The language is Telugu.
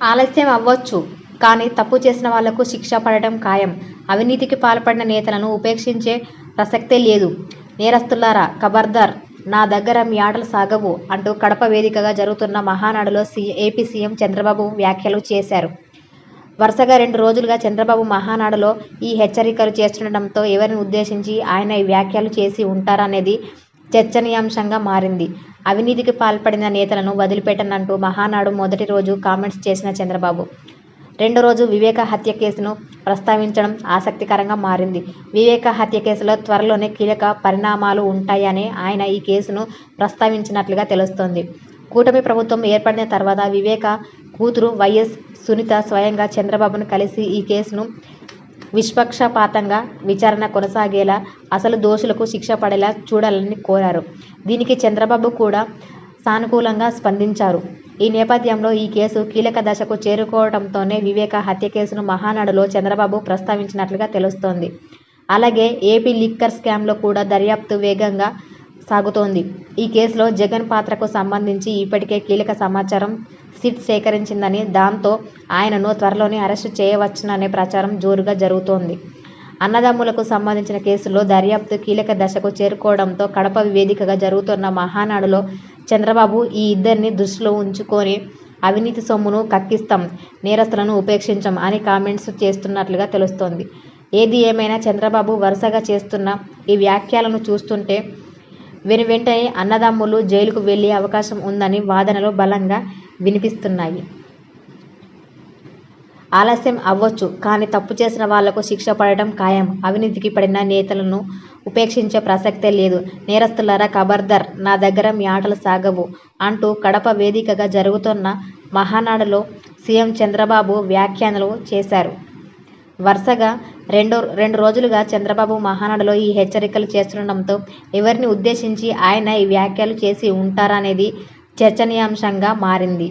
ఆలస్యం అవ్వచ్చు కానీ తప్పు చేసిన వాళ్ళకు శిక్ష పడటం ఖాయం. అవినీతికి పాల్పడిన నేతలను ఉపేక్షించే ప్రసక్తే లేదు. నేరస్తులారా ఖబర్దార్ నా దగ్గర మీ ఆటలు సాగవు అంటూ కడప వేదికగా జరుగుతున్న మహానాడులో ఏపీ సీఎం చంద్రబాబు వ్యాఖ్యలు చేశారు. వరుసగా రెండు రోజులుగా చంద్రబాబు మహానాడులో ఈ హెచ్చరికలు చేస్తుండటంతో ఎవరిని ఉద్దేశించి ఆయన ఈ వ్యాఖ్యలు చేసి ఉంటారనేది చర్చనీయాంశంగా మారింది. అవినీతికి పాల్పడిన నేతలను వదిలిపెట్టనంటూ మహానాడు మొదటి రోజు కామెంట్స్ చేసిన చంద్రబాబు. రెండో రోజు వివేక హత్య కేసును ప్రస్తావించడం ఆసక్తికరంగా మారింది. వివేక హత్య కేసులో త్వరలోనే కీలక పరిణామాలు ఉంటాయని ఆయన ఈ కేసును ప్రస్తావించినట్లుగా తెలుస్తోంది. కూటమి ప్రభుత్వం ఏర్పడిన తర్వాత వివేక కూతురు వైఎస్ సునీత స్వయంగా చంద్రబాబును కలిసి ఈ కేసును నిష్పక్షపాతంగా విచారణ కొనసాగేలా అసలు దోషులకు శిక్ష పడేలా చూడాలని కోరారు. దీనికి చంద్రబాబు కూడా సానుకూలంగా స్పందించారు. ఈ నేపథ్యంలో ఈ కేసు కీలక దశకు చేరుకోవడంతోనే వివేక హత్య కేసును మహానాడులో చంద్రబాబు ప్రస్తావించినట్లుగా తెలుస్తోంది. అలాగే ఏపీ లిక్కర్ స్కామ్లో కూడా దర్యాప్తు వేగంగా సాగుతోంది. ఈ కేసులో జగన్ పాత్రకు సంబంధించి ఇప్పటికే కీలక సమాచారం సిట్ సేకరించిందని దాంతో ఆయనను త్వరలోనే అరెస్టు చేయవచ్చుననే ప్రచారం జోరుగా జరుగుతోంది. అన్నదమ్ములకు సంబంధించిన కేసులో దర్యాప్తు కీలక దశకు చేరుకోవడంతో కడప వేదికగా జరుగుతున్న మహానాడులో చంద్రబాబు ఈ ఇద్దరిని దృష్టిలో ఉంచుకొని అవినీతి సొమ్మును కక్కిస్తాం నేరస్తులను ఉపేక్షించం అని కామెంట్స్ చేస్తున్నట్లుగా తెలుస్తోంది. ఏది ఏమైనా చంద్రబాబు వరుసగా చేస్తున్న ఈ వ్యాఖ్యలను చూస్తుంటే వెనువెంటనే అన్నదమ్ములు జైలుకు వెళ్ళే అవకాశం ఉందని వాదనలు బలంగా వినిపిస్తున్నాయి. ఆలస్యం అవ్వచ్చు కానీ తప్పు చేసిన వాళ్ళకు శిక్ష పడటం ఖాయం. అవినీతికి పడిన నేతలను ఉపేక్షించే ప్రసక్తే లేదు. నేరస్తులారా ఖబర్దార్ నా దగ్గర మీ ఆటలు సాగవు అంటూ కడప వేదికగా జరుగుతున్న మహానాడులో సీఎం చంద్రబాబు వ్యాఖ్యానాలు చేశారు. వరుసగా రెండు రెండు రోజులుగా చంద్రబాబు మహానాడులో ఈ హెచ్చరికలు చేస్తుండటంతో ఎవరిని ఉద్దేశించి ఆయన ఈ వ్యాఖ్యలు చేసి ఉంటారనేది చర్చనీయాంశంగా మారింది.